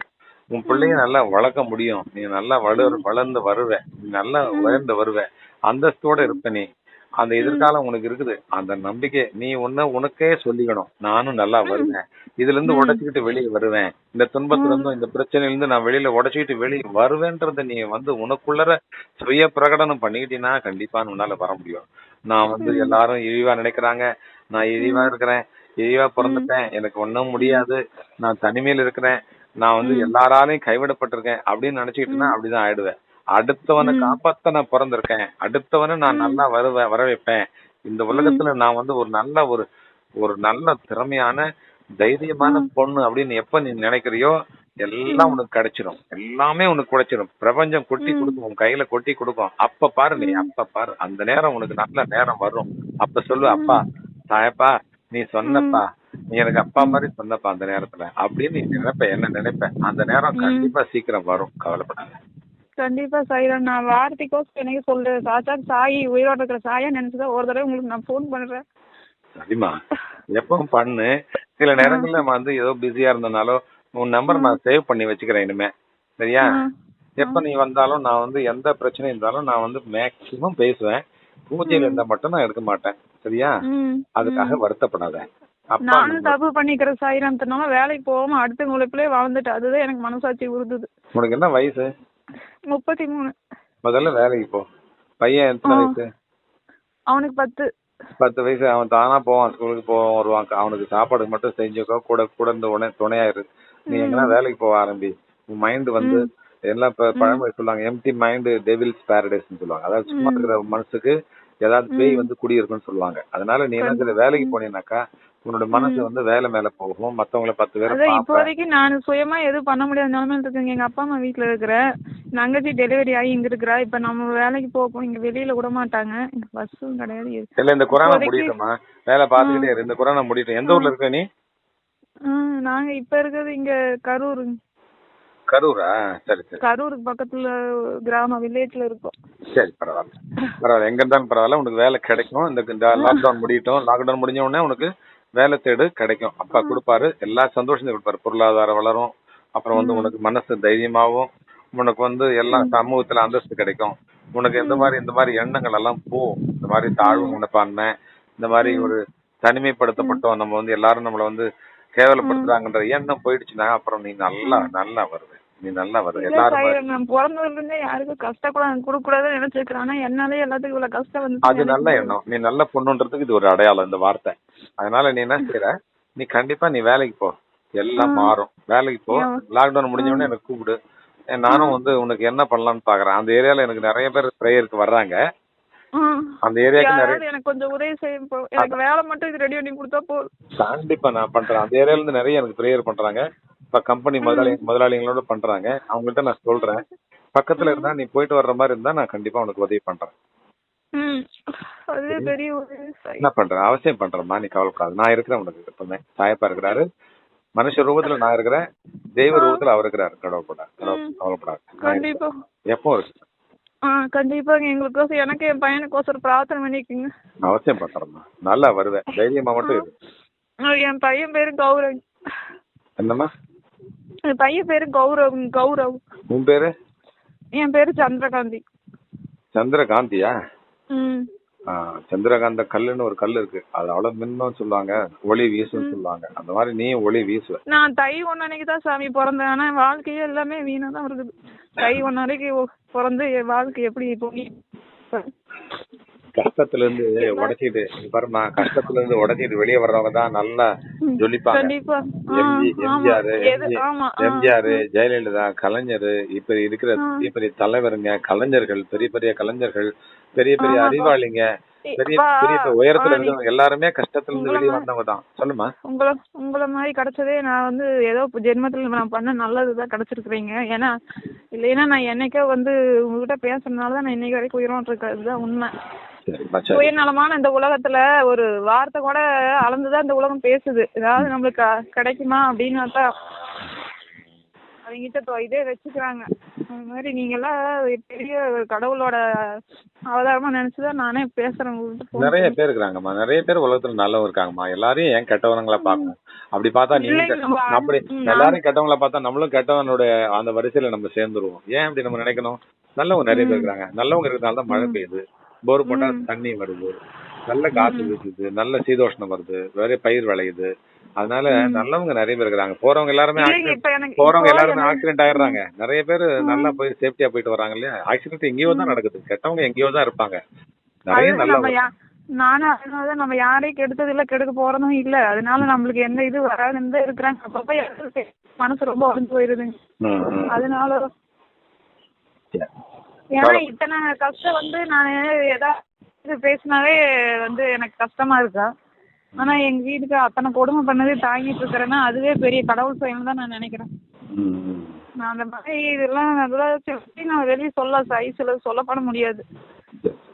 உன் பிள்ளைய நல்லா வளர்க்க முடியும். நீ நல்லா வளர் வளர்ந்து வருவ. நீ நல்லா உயர்ந்து வருவ. அந்தஸ்தோட இருப்ப நீ. அந்த எதிர்காலம் உனக்கு இருக்குது. அந்த நம்பிக்கை நீ உன்ன உனக்கே சொல்லிக்கணும். நானும் நல்லா வருவேன். இதுல இருந்து உடைச்சுக்கிட்டு வெளியே வருவேன். இந்த துன்பத்துல இருந்தும் இந்த பிரச்சனையில இருந்து நான் வெளியில உடைச்சுக்கிட்டு வெளியே வருவேன்றத நீ வந்து உனக்குள்ளர சுய பிரகடனம் பண்ணிக்கிட்டீங்கன்னா கண்டிப்பா உன்னால வர முடியும். நான் வந்து எல்லாரும் இழிவா நினைக்கிறாங்க. நான் இழிவா இருக்கிறேன். இழிவா பிறந்துட்டேன். எனக்கு ஒண்ணும் முடியாது. நான் தனிமையில இருக்கிறேன். நான் வந்து எல்லாராலையும் கைவிடப்பட்டிருக்கேன் அப்படின்னு நினைச்சுக்கிட்டேன்னா அப்படிதான் ஆயிடுவேன். அடுத்தவனை காப்பாத்த நான் பிறந்திருக்கேன். அடுத்தவனை நான் நல்லா வருவேன் வர வைப்பேன் இந்த உலகத்துல நான் வந்து ஒரு நல்ல ஒரு ஒரு நல்ல திறமையான தைரியமான பொண்ணு அப்படின்னு எப்ப நீ நினைக்கிறியோ எல்லாம் உனக்கு கிடைச்சிரும். எல்லாமே உனக்கு கிடைச்சிரும். பிரபஞ்சம் கொட்டி கொடுக்கும். உன் கையில கொட்டி கொடுக்கும். அப்ப பாரு நீ அப்ப பாரு. அந்த நேரம் உனக்கு நல்ல நேரம் வரும். அப்ப சொல்லு அப்பா தாயப்பா நீ சொன்னப்பா. நீ எனக்கு அப்பா மாதிரி சொன்னப்பா அந்த நேரத்துல. அப்படின்னு நீ நினைப்ப என்ன நினைப்ப? அந்த நேரம் கண்டிப்பா சீக்கிரம் வரும். கவலைப்படாத. கண்டிப்பா சாயிரம் நான் வார்த்தைக்கோசம் எனக்கு சொல்லு சாச்சா சாயி உயிரோட இருக்கிற சாயா நினைச்சுதான் ஒரு தடவை உங்களுக்கு நான் ஃபோன் பண்றேன். சரிம்மா. எப்பவும் பண்ணு? சில நேரங்கள்ல நம்ம வந்து ஏதோ பிஸியா இருந்தனாலோ உன் நம்பர் நான் சேவ் பண்ணி வச்சுக்கிறேன் இனிமே. சரியா? எப்ப நீ வந்தாலும் நான் வந்து எந்த பிரச்சனை இருந்தாலும் நான் வந்து மேக்சிமம் பேசுவேன். பூஜையில இருந்தா மட்டும் நான் எடுக்க மாட்டேன். சரியா? அதுக்காக வருத்தப்படாத. நானும் தப்பு பண்ணிக்கிற சாயிரம்னால வேலைக்கு போகாம அடுத்த உழைப்புலயே வாழ்ந்துட்டு அதுதான் எனக்கு மனசாட்சி உறுதுது உனக்கு என்ன வயசு? முப்பத்தி மூணு. முதல்ல வேலைக்கு போ. பையன் எத்தனை. வயசு? அவனுக்கு பத்து. பத்து வயசு. அவன் தானா போவான் ஸ்கூலுக்கு போவான் வருவான். அவனுக்கு சாப்பாடு மட்டும் செஞ்சுக்கோ கூட கூட இருந்து உடனே துணையா இரு நீ எங்கன்னா வேலைக்கு போக ஆரம்பி? உன் மைண்ட் வந்து எல்லாம் இப்ப பழமொழி சொல்லுவாங்க. எம்டி மைண்ட் டெவில்ஸ் பாரடைஸ்னு சொல்லுவாங்க. அதாவது சும்மா இருக்கிற மனசுக்கு ஏதாவது பேய் வந்து குடியிருக்குன்னு சொல்லுவாங்க. அதனால நீ என்ன வேலைக்கு போனீங்கன்னாக்கா உன்னோட மனசு வந்து வேலை மேல போகும். மத்தவங்கள பத்து பேரை இப்போதைக்கு நான் சுயமா எதுவும் பண்ண முடியாத நிலைமையில இருக்கேங்க. எங்க அப்பா அம்மா வீட்டுல இருக்கிறேன் தங்கச்சி டெலிவரி ஆகி இங்க இருக்கிறா. இப்ப நம்ம வேலைக்கு போக இங்க வெளியில விட மாட்டாங்க. பஸ்ஸும் கிடையாது. இல்ல இந்த கொரோனா முடியட்டுமா? வேலை பாத்துக்கிட்டே இந்த கொரோனா முடியட்டும். எந்த ஊர்ல இருக்க நீ? நாங்க இப்ப இருக்கிறது இங்க கரூர். கரூரா? சரி சரி. கரூருக்கு பக்கத்துல கிராம வில்லேஜ்ல இருக்கோம். சரி பரவாயில்ல. பரவாயில்ல. எங்க இருந்தாலும் பரவாயில்ல. உனக்கு வேலை கிடைக்கும். இந்த லாக்டவுன் முடியட்டும். லாக்டவுன் முடிஞ்ச உடனே உனக்கு வேலை தேடு கிடைக்கும். அப்பா கொடுப்பாரு. எல்லா சந்தோஷத்தையும் கொடுப்பாரு. பொருளாதாரம் வளரும். அப்புறம் வந்து உனக்கு மனசு தைரியமாவும் உனக்கு வந்து எல்லா சமூகத்துல அந்தஸ்து கிடைக்கும். உனக்கு இந்த மாதிரி இந்த மாதிரி எண்ணங்கள் எல்லாம் போ. இந்த மாதிரி தாழ்வு மனப்பான்மை இந்த மாதிரி ஒரு தனிமைப்படுத்தப்பட்டோம். நம்ம வந்து எல்லாரும் நம்மள வந்து கேவலப்படுத்துறாங்கன்ற எண்ணம் போயிடுச்சுன்னா அப்புறம் நீ நல்லா நல்லா வருவ. நீ நல்லா இல்ல எல்லாரும் நான் பிறந்ததுல இருந்தே யாருக்கும் கஷ்டம் கூட கொடுக்க கூடாதுன்னு நினைச்சிருக்கிறேன். ஆனா என்னாலே எல்லாத்துக்கும் இவ்வளவு கஷ்டம் வந்து அது நல்ல எண்ணம். நீ நல்ல பொண்ணுன்றதுக்கு இது ஒரு அடையாளம் இந்த வார்த்தை. அதனால நீ என்ன செய்யற நீ கண்டிப்பா நீ வேலைக்கு போ. எல்லாம் மாறும். வேலைக்கு போ. லாக்டவுன் முடிஞ்ச உடனே எனக்கு கூப்பிடு. நானும் வந்து உனக்கு என்ன பண்ணலாம்னு பாக்குறேன். அந்த ஏரியால எனக்கு நிறைய பேர் ப்ரேயருக்கு வர்றாங்க. அந்த ஏரியாக்கு நிறைய எனக்கு கொஞ்சம் உதவி செய்ய போ- எனக்கு வேலை மட்டும் இது ரெடி பண்ணி கொடுத்தா போதும். கண்டிப்பா நான் பண்றேன். அந்த ஏரியால இருந்து நிறைய எனக்கு ப்ரேயர் பண்றாங்க. இப்ப கம்பெனி முதலாளி முதலாளிகளோட பண்றாங்க. அவங்கள்ட்ட நான் சொல்றேன். பக்கத்துல இருந்தா நீ போயிட்டு வர்ற மாதிரி இருந்தா நான் கண்டிப்பா உனக்கு உதவி பண்றேன். என்ன பண்றேன் அவசியம் பண்றேம்மா. நீ கவலைப்படாது நான் இருக்கிறேன் உனக்கு எப்பவுமே. சாயப்பா இருக்கிறாரு. மனுஷ ரூபத்துல நான் இருக்கிறேன். தெய்வ ரூபத்துல அவர் இருக்கிறாரு. கவலைப்படாது ம். கவலைப்படாது. கண்டிப்பா. எப்பவும் இருக்கு ஆ கண்டிப்பாங்க எங்களுக்கோசம் எனக்கு என் பையனுக்கோசரம் பிரார்த்தனை பண்ணிக்கோங்க. அவசியம் பண்றேம்மா. நல்லா வருவேன். தைரியமா மட்டும் என் பையன் பேரு கௌரவ். என்னம்மா? என் பையன் பேரு கௌரவ் கௌரவ். உன் பேரு? என் பேரு சந்திரகாந்தி. சந்திரகாந்தியா? ம். சந்திரகாந்த கல்லுன்னு ஒரு கல் இருக்கு. அது அவ்வளவு மின்னும் சொல்லுவாங்க ஒளி வீசுன்னு சொல்லுவாங்க. அந்த மாதிரி நீ ஒளி வீசுவ. நான் தை ஒன்னன்னைக்கு தான் சாமி பிறந்தேன். ஆனா வாழ்க்கையே எல்லாமே வீணா தான் இருக்குது. தை ஒன்னரைக்கு பிறந்து என் வாழ்க்கை எப்படி போய் கஷ்டத்துல இருந்து உடைச்சிட்டு பாருமா கஷ்டத்துல இருந்து உடைச்சிட்டு வெளியே வர்றவங்க தான் நல்லா. ஜொலிப்பாங்க. எம்ஜிஆர். எம்ஜிஆர் ஜெயலலிதா கலைஞர் இப்ப இருக்கிற. பெரிய பெரிய தலைவருங்க கலைஞர்கள் பெரிய பெரிய கலைஞர்கள் பெரிய பெரிய. அறிவாளிங்க பெரிய பெரிய உயரத்துல இருக்கவங்க எல்லாருமே கஷ்டத்துல இருந்து வெளியே வந்தவங்க தான் சொல்லுமா உங்களை உங்களை மாதிரி கிடைச்சதே நான் வந்து ஏதோ ஜென்மத்துல நான் பண்ண நல்லதுதான் கிடைச்சிருக்கிறீங்க ஏன்னா இல்லைன்னா நான் என்னைக்கோ வந்து உங்ககிட்ட பேசுறதுனால தான் நான் இன்னைக்கு வரைக்கும் உயிரோடு இருக்கிறதுதான் உண்மை சுயநலமான இந்த உலகத்துல ஒரு வார்த்தை கூட அளந்துதான் இந்த உலகம் பேசுது. ஏதாவது நம்மளுக்கு கிடைக்குமா அப்படின்னு தான் அவங்ககிட்ட தொ- இதே வச்சுக்கிறாங்க. அது மாதிரி நீங்க எல்லாம் பெரிய கடவுளோட அவதாரமா நினைச்சுதான் நானே பேசுறேன் நிறைய. பேர் இருக்காங்கம்மா நிறைய பேர் உலகத்துல நல்லவங்க இருக்காங்கம்மா. எல்லாரையும் ஏன் கெட்டவங்களா பார்க்கணும்? அப்படி பார்த்தா நீங்க அப்படி எல்லாரும் கெட்டவங்கள பார்த்தா நம்மளும் கெட்டவனோட அந்த வரிசையில நம்ம சேர்ந்துருவோம். ஏன் அப்படி நம்ம நினைக்கணும்? நல்லவங்க நிறைய பேர் இருக்காங்க நல்லவங்க இருக்கிறதுனால தான் மழை பெய்யுது. போர் போட்டா. தண்ணி வருது. நல்ல காத்து வீசுது. நல்ல சீதோஷ்ணம் வருது. வேற பயிர் விளையுது. அதனால நல்லவங்க நிறைய பேர் இருக்காங்க போறவங்க எல்லாருமே போறவங்க எல்லாருமே ஆக்சிடென்ட் ஆயிடுறாங்க. நிறைய பேர் நல்லா போய் சேஃப்டியா போயிட்டு வராங்க இல்லையா? ஆக்சிடென்ட் எங்கேயோ தான் நடக்குது. கெட்டவங்க எங்கேயோ தான் இருப்பாங்க. நிறைய நல்லவங்க. நானும் அதனாலதான் நம்ம யாரையும் கெடுத்தது இல்ல கெடுக்க போறதும் இல்ல. அதனால நம்மளுக்கு எந்த இது வராதுன்னு தான் இருக்கிறாங்க. அப்பப்ப மனசு ரொம்ப உடஞ்சு போயிருதுங்க. ம். அதனால. ஏன்னா இத்தனை கஷ்டம் வந்து நான் ஏதாவது பேசினாவே வந்து எனக்கு கஷ்டமா இருக்கா? ஆனா எங்க வீட்டுக்கு அத்தனை கொடுமை பண்ணது தாங்கிட்டு இருக்கிறேன்னா அதுவே பெரிய கடவுள் செயல் தான் நான் நினைக்கிறேன். நான் அந்த மாதிரி இதெல்லாம் நல்லா சொல்லி நான் வெளியே சொல்ல சாய் சில சொல்லப்பட முடியாது.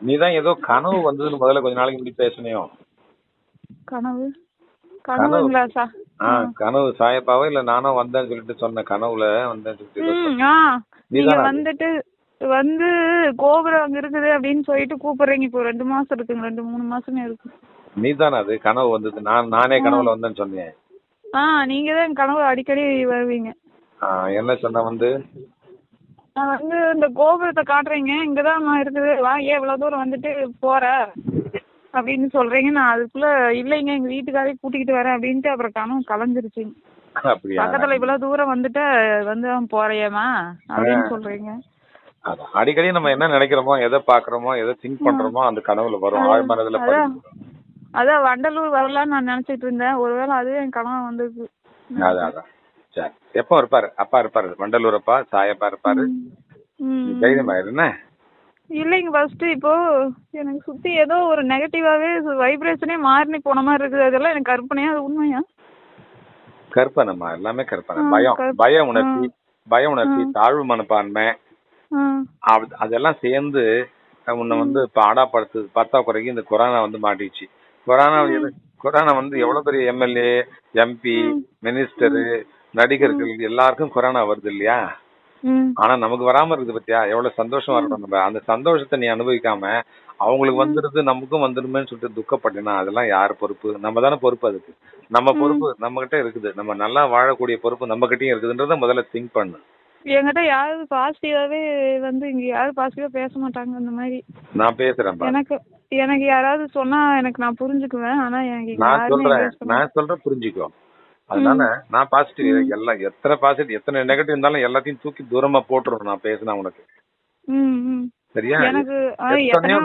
நீதான் ஏதோ கனவு வந்ததுன்னு முதல்ல கொஞ்ச நாளைக்கு முன்னாடி பேசுனியோ? கனவு? கனவுங்களா சா? கனவு. சாயப்பாவோ இல்ல நானும் வந்தேன்னு சொல்லிட்டு சொன்ன கனவுல வந்தேன்னு சொல்லிட்டு நீங்க? வந்துட்டு வந்து கோபுரம் அங்க இருக்குது அப்படின்னு சொல்லிட்டு கூப்பிடுறீங்க. இப்போ ரெண்டு மாசம் இருக்குங்க. ரெண்டு மூணு மாசமே இருக்கு. நீதானே அது? கனவு வந்தது. நான் நானே கனவுல வந்தேன்னு சொன்னேன் ஆ நீங்க தான் கனவு அடிக்கடி வருவீங்க. என்ன சொன்ன வந்து? நான் வந்து இந்த கோபுரத்தை காட்டுறீங்க. இங்கதான் நான் இருக்குது. வா ஏன் இவ்வளவு தூரம் வந்துட்டு போற? அப்படின்னு சொல்றீங்க. நான் அதுக்குள்ள இல்லைங்க. எங்க வீட்டுக்காரே கூட்டிக்கிட்டு வரேன் அப்படின்ட்டு அப்புறம் கனவு கலைஞ்சிருச்சுங்க. அப்படியா? பக்கத்துல இவ்வளவு தூரம் வந்துட்டு வந்து அவன் போறியேம்மா? அப்படின்னு சொல்றீங்க. அதான். அடிக்கடி நம்ம என்ன நினைக்கிறோமோ எதை பாக்குறோமோ எதை திங்க் பண்றோமோ அந்த கனவுல வரும். ஆழ்மனதுல அதான். வண்டலூர் வரலான்னு நான் நினைச்சிட்டு இருந்தேன். ஒருவேளை அதுவே என் கனவு வந்திருக்கு. அதான் அதான். சரி. எப்போ இருப்பாரு? அப்பா இருப்பாரு. வண்டலூர் அப்பா சாயப்பா இருப்பாரு. தைரியமா என்ன? இல்லைங்க ஃபர்ஸ்ட் இப்போ எனக்கு சுத்தி ஏதோ ஒரு நெகட்டிவாவே வைப்ரேஷனே மாறி போன மாதிரி இருக்குது. அதெல்லாம் எனக்கு கற்பனையா அது உண்மையா? கற்பனைமா எல்லாமே கற்பனை. பயம். பய உணர்ச்சி. பய உணர்ச்சி. தாழ்வு மனப்பான்மை. அது- அதெல்லாம் சேர்ந்து உன்னை வந்து பாடாப்படுத்து பத்தாக்குறைக்கு இந்த கொரோனா வந்து மாட்டிச்சு. கொரோனா கொரோனா வந்து எவ்வளவு பெரிய எம்எல்ஏ எம்பி மினிஸ்டரு நடிகர்கள் எல்லாருக்கும் கொரோனா வருது இல்லையா. ஆனா நமக்கு வராம இருக்குது பத்தியா? எவ்வளவு சந்தோஷமா இருக்கணும் நம்ம. அந்த சந்தோஷத்தை நீ அனுபவிக்காம அவங்களுக்கு வந்துருது நமக்கும் வந்துருமேன்னு சொல்லிட்டு துக்கப்பட்டேன்னா அதெல்லாம் யார் பொறுப்பு? நம்ம தானே பொறுப்பு அதுக்கு. நம்ம பொறுப்பு நம்ம கிட்ட இருக்குது. நம்ம நல்லா வாழக்கூடிய பொறுப்பு நம்ம கிட்டயும் இருக்குதுன்றத முதல்ல திங்க் பண்ணு. என்கிட்ட யாரும் பாசிட்டிவாவே வந்து இங்க யாரும் பாசிட்டிவா பேச மாட்டாங்க அந்த மாதிரி நான் பேசுறேன். எனக்கு எனக்கு யாராவது சொன்னா எனக்கு நான் புரிஞ்சுக்குவேன் ஆனா எனக்கு நான் சொல்றேன் நான் சொல்றேன் புரிஞ்சுக்கோ அதனால நான் பாசிட்டிவ் எல்லாம் எத்தனை பாசிட்டிவ் எத்தனை நெகட்டிவ் இருந்தாலும் எல்லாத்தையும் தூக்கி தூரமா போட்டுரும் நான் பேசினா உனக்கு. சரியா எத்தனையோ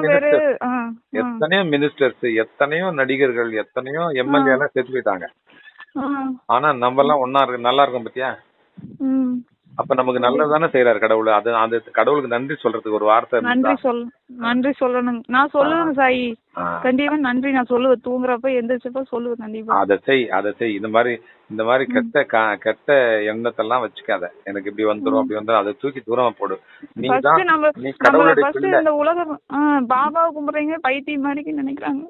ஆ. எத்தனையோ மினிஸ்டர்ஸ் எத்தனையோ நடிகர்கள் எத்தனையோ எம்எல்ஏ எல்லாம் செத்து போயிட்டாங்க. ஆனா நம்ம எல்லாம் ஒன்னா இருக்கு நல்லா இருக்கும் பத்தியா. அப்ப நமக்கு நல்லதானே செய்யறாரு கடவுள். அது அந்த கடவுளுக்கு நன்றி சொல்றதுக்கு ஒரு வார்த்தை நன்றி. சொல் நன்றி சொல்லணும். நான் சொல்லுவேன் சாயி. கண்டிப்பா நன்றி. நான் சொல்லுவேன். தூங்குறப்ப எந்திரிச்சப்ப சொல்லுவேன் கண்டிப்பா. அதை செய் அதை செய். இந்த மாதிரி இந்த மாதிரி கெட்ட கெட்ட எண்ணத்தெல்லாம் வச்சுக்காத. எனக்கு இப்படி வந்துரும் அப்படி வந்துரும். அதை தூக்கி தூரமா போடு. நீ தான் நீ கடவுளுடைய இந்த உலகம் பாபாவை கும்பிடுறீங்க பைத்தியம் மாதிரி நினைக்கிறாங்க.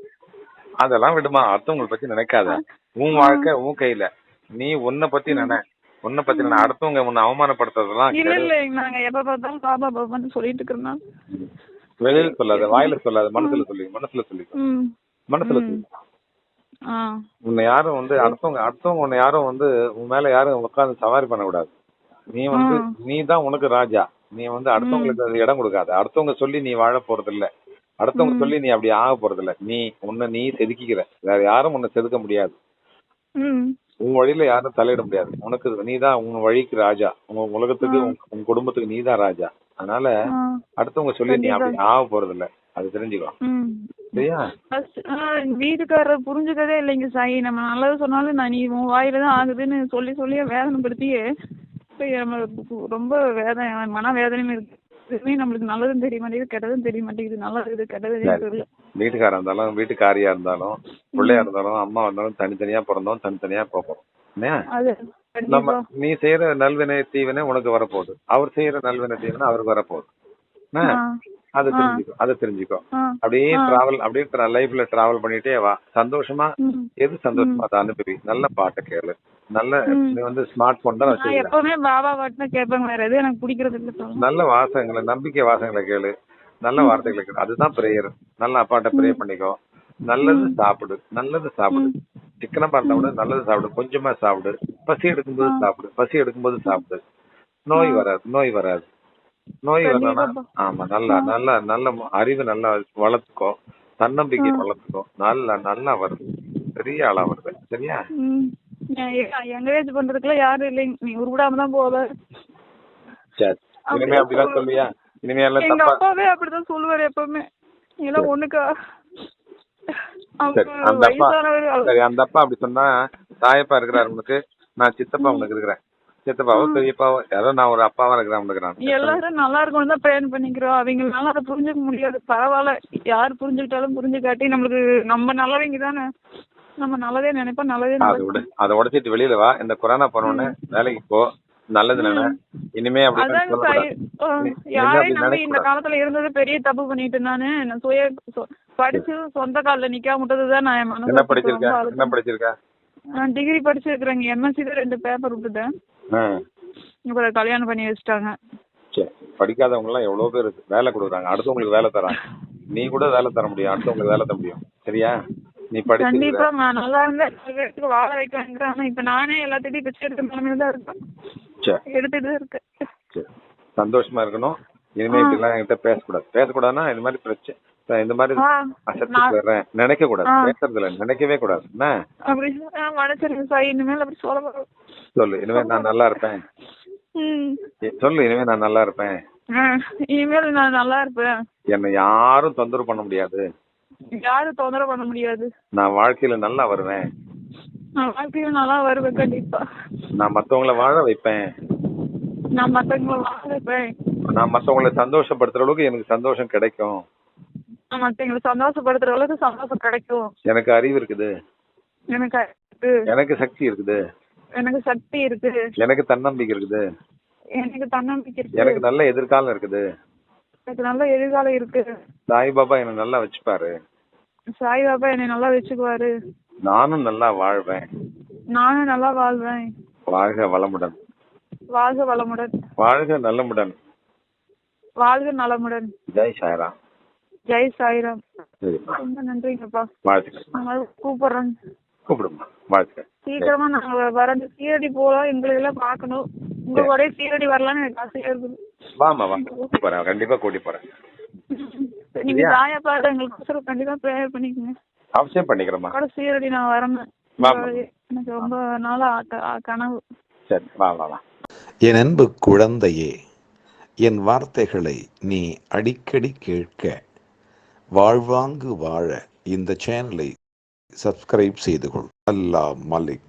அதெல்லாம் விடுமா. அடுத்தவங்களை பத்தி நினைக்காத. உன் வாழ்க்கை உன் கையில. நீ உன்னை பத்தி நினை. உன்னை பத்தி நினை அடுத்தவங்க உன்னை அவமானப்படுத்துறதெல்லாம் இல்ல இல்ல நாங்க எப்ப பார்த்தாலும் பாபா பாபான்னு சொல்லிட்டு இருக்கிறோம் வெளியில சொல்லாத வாயில சொல்லாத மனசுல சொல்லி மனசுல சொல்லி. மனசுல. சொல்லி. உன்னை யாரும் வந்து அடுத்தவங்க அடுத்தவங்க உன்னை யாரும் வந்து உன் மேல யாரும் உட்கார்ந்து சவாரி பண்ணக்கூடாது. நீ வந்து. நீ தான் உனக்கு ராஜா. நீ வந்து அடுத்தவங்களுக்கு அது இடம் கொடுக்காத. அடுத்தவங்க சொல்லி நீ வாழ போறது இல்ல அடுத்தவங்க சொல்லி நீ அப்படி ஆக போறது இல்ல நீ உன்னை நீ செதுக்கிக்கிற. வேற யாரும் உன்னை செதுக்க முடியாது. உன் வழியில யாரும் தலையிட முடியாது. உனக்கு நீ தான் உன் வழிக்கு ராஜா. உன் உலகத்துக்கு உன் குடும்பத்துக்கு நீ தான் ராஜா. அதனால அடுத்தவங்க சொல்லி நீ அப்படி ஆக போறது இல்ல அது தெரிஞ்சுக்கோ. ம். சரியா? வீட்டுக்காரர் புரிஞ்சுக்கதே இல்லைங்க சாய். நம்ம நல்லது சொன்னாலும் நான் நீ உன் வாயில தான் ஆகுதுன்னு சொல்லி சொல்லி வேதனைப்படுத்தியே ரொம்ப வேதனை மன வேதனையும் இருக்கு. எதுவுமே நம்மளுக்கு நல்லதும் தெரிய மாட்டேங்குது கெட்டதும் தெரிய மாட்டேங்குது நல்லது இது கெட்டது தெரியல வீட்டுக்காரா இருந்தாலும் வீட்டுக்காரியா இருந்தாலும் பிள்ளையா இருந்தாலும் அம்மா இருந்தாலும் தனித்தனியா பிறந்தோம் தனித்தனியா போறோம். நம்ம நீ செய்யற நல்வினை தீவினை உனக்கு வரப்போகுது. அவர் செய்யற நல்வினை தீவினை அவருக்கு வரப்போகுது. அதை. தெரிஞ்சுக்கோ அதை தெரிஞ்சுக்கோ. அப்படியே. டிராவல் அப்படியே லைஃப்ல டிராவல் பண்ணிட்டே வா. சந்தோஷமா. எது சந்தோஷமா? அதை அனுப்பி நல்ல பாட்டை கேளு. நல்ல. நீ வந்து ஸ்மார்ட் போன் தான் நான் வச்சுக்கிறேன் எப்பவுமே பாபா பாட்டுன்னு கேட்பேன் வேற எதுவும் எனக்கு பிடிக்கிறது இல்லை நல்ல வாசகங்களை நம்பிக்கை வாசகங்களை கேளு. நல்ல வார்த்தைகளை கேளு. அதுதான் பிரேயர் நல்ல அப்பாட்ட ப்ரே பண்ணிக்கோ. நல்லது சாப்பிடு. நல்லது சாப்பிடு. சிக்கனா பார்த்தா கூட நல்லது சாப்பிடு. கொஞ்சமா சாப்பிடு. பசி எடுக்கும்போது சாப்பிடு. பசி எடுக்கும்போது சாப்பிடு. நோய் வராது. நோய் வராது. நோய் கண்டிப்பா. ஆமா நல்லா நல்லா நல்ல அறிவு நல்லா வளர்த்துக்கோ. தன்னம்பிக்கை வளர்த்துக்கோ. நல்லா நல்லா வருது பெரிய ஆளா வருது சரியா. என்கரேஜ் பண்றதுக்குலாம் யாரும் இல்லைங்க. நீ உருவிடாம தான் போவ. இனிமே அப்படிதான் சொல்லியா இனிமே எல்லாம் எங்க அப்பாவே அப்படிதான் சொல்லுவாரு எப்பவுமே. நீ எல்லாம் ஒண்ணுக்கா சரி அந்த அப்பா அப்படி சொன்னா தாயப்பா இருக்கிறாரு உனக்கு. நான் சித்தப்பா உனக்கு இருக்கிறேன். சித்தப்பாவோ பெரியப்பாவோ யாரோ நான் ஒரு அப்பாவா இருக்கிறேன் உனக்கு நான். எல்லாரும் நல்லா இருக்கணும் தான் ப்ரேன் பண்ணிக்கிறோம். அவங்களால அதை புரிஞ்சுக்க முடியாது. பரவாயில்ல. யார் புரிஞ்சுக்கிட்டாலும் புரிஞ்சுக்காட்டி நம்மளுக்கு நம்ம நல்லவங்க தானே. நம்ம நல்லதே நினைப்போம் நல்லதே அதை விடு. அதை உடைச்சிட்டு வெளியில வா. இந்த கொரோனா போனோடனே வேலைக்கு போ. நல்லது இனிமே யாரையும் நம்பி இந்த. காலத்துல இருந்தது பெரிய தப்பு பண்ணிட்டு நானு. நான் சுய படிச்சு சொந்த கால்ல நிக்காம விட்டதுதான் நான் என் என்ன மனசுக்கு படிச்சிருக்க? ரொம்ப என்ன. படிச்சிருக்க? நான் டிகிரி படிச்சிருக்கிறேங்க. எம்எஸ்சி தான் ரெண்டு பேப்பர் விட்டுட்டேன். அப்புறம் கல்யாணம் பண்ணி வச்சுட்டாங்க. சரி படிக்காதவங்க எல்லாம் எவ்வளவு பேர். வேலை கொடுக்குறாங்க. அடுத்தவங்களுக்கு வேலை தராங்க. நீ கூட வேலை தர முடியும். அடுத்தவங்களுக்கு வேலை தர முடியும். சரியா? நீ கண்டிப்பா நான் நல்லா இருந்தேன் வாழ வைக்கிறேன் ஆனா இப்ப நானே எல்லாத்தையும் பிச்சை எடுக்க நிலைமையில தான் இருக்கேன். எடுத்துட்டு தான் இருக்கேன். சந்தோஷமா இருக்கணும். இனிமே இப்படி எல்லாம் என்கிட்ட பேசக்கூடாது. பேசக்கூடாதுன்னா இந்த மாதிரி பிரச்சனை இந்த மாதிரி ஆ, அசத்து நான் வர்றேன் நினைக்க கூடாது. பேசுறது இல்ல. நினைக்கவே கூடாது. சொல்ல. இனிமே நான் நல்லா இருப்பேன். சொல்லு. இனிமே நான் நல்லா இருப்பேன். இனிமேல் நான் நல்லா இருப்பேன். என்னை யாரும் தொந்தரவு பண்ண முடியாது. யாரும் தொந்தரவு பண்ண முடியாது. நான் வாழ்க்கையில நல்லா வருவேன். நான் வாழ்க்கையில நல்லா வருவேன் கண்டிப்பா. நான் மத்தவங்கள வாழ வைப்பேன். நான் மத்தவங்களை வாழ வைப்பேன். நான் மத்தவங்கள சந்தோஷப்படுத்துற அளவுக்கு எனக்கு சந்தோஷம் கிடைக்கும். நான் மத்தவங்களை சந்தோஷப்படுத்துற அளவுக்கு சந்தோஷம் கிடைக்கும். எனக்கு அறிவு இருக்குது. எனக்கு எனக்கு சக்தி இருக்குது. எனக்கு சக்தி இருக்கு எனக்கு தன்னம்பிக்கை இருக்குது. எனக்கு தன்னம்பிக்கை இருக்கு எனக்கு நல்ல எதிர்காலம் இருக்குது. எனக்கு நல்ல எதிர்காலம் இருக்கு. சாய்பாபா என்னை நல்லா வச்சுப்பாரு. சாய்பாபா என்னை நல்லா வச்சுக்குவாரு. நானும் நல்லா வாழ்வேன். நானும் நல்லா வாழ்வேன். வாழ்க வளமுடன். வாழ்க வளமுடன். வாழ்க நல்லமுடன். வாழ்க நலமுடன். ஜெய் சாய்ராம். ஜெய் சாய்ராம். ரொம்ப நன்றிங்கப்பா. வாழ்த்துக்கள். கூப்பிடுறேன் கூப்பிடுமா? வாழ்த்துக்கள். சீக்கிரமா நாங்க வர சீரடி போலாம் எங்களுக்கு எல்லாம் பார்க்கணும். சீரடி வரலாம்னு எனக்கு ஆசையா இருக்குது. வாமா வா கூட்டி போறேன். கண்டிப்பா கூட்டி போறேன். நீங்க தாயா பாரு எங்களுக்கு கண்டிப்பா ப்ரேயர் பண்ணிக்கோங்க. அவசியம் பண்ணிக்கிறேம்மா. கூட சீரடி நான் வரணும் வாமா. எனக்கு ரொம்ப நாளா கனவு. சரி வா வா வா. என் அன்பு குழந்தையே என் வார்த்தைகளை நீ அடிக்கடி கேட்க வாழ்வாங்கு வாழ இந்த சேனலை சப்ஸ்கிரைப் செய்து கொள். அல்லாஹ் மலிக்.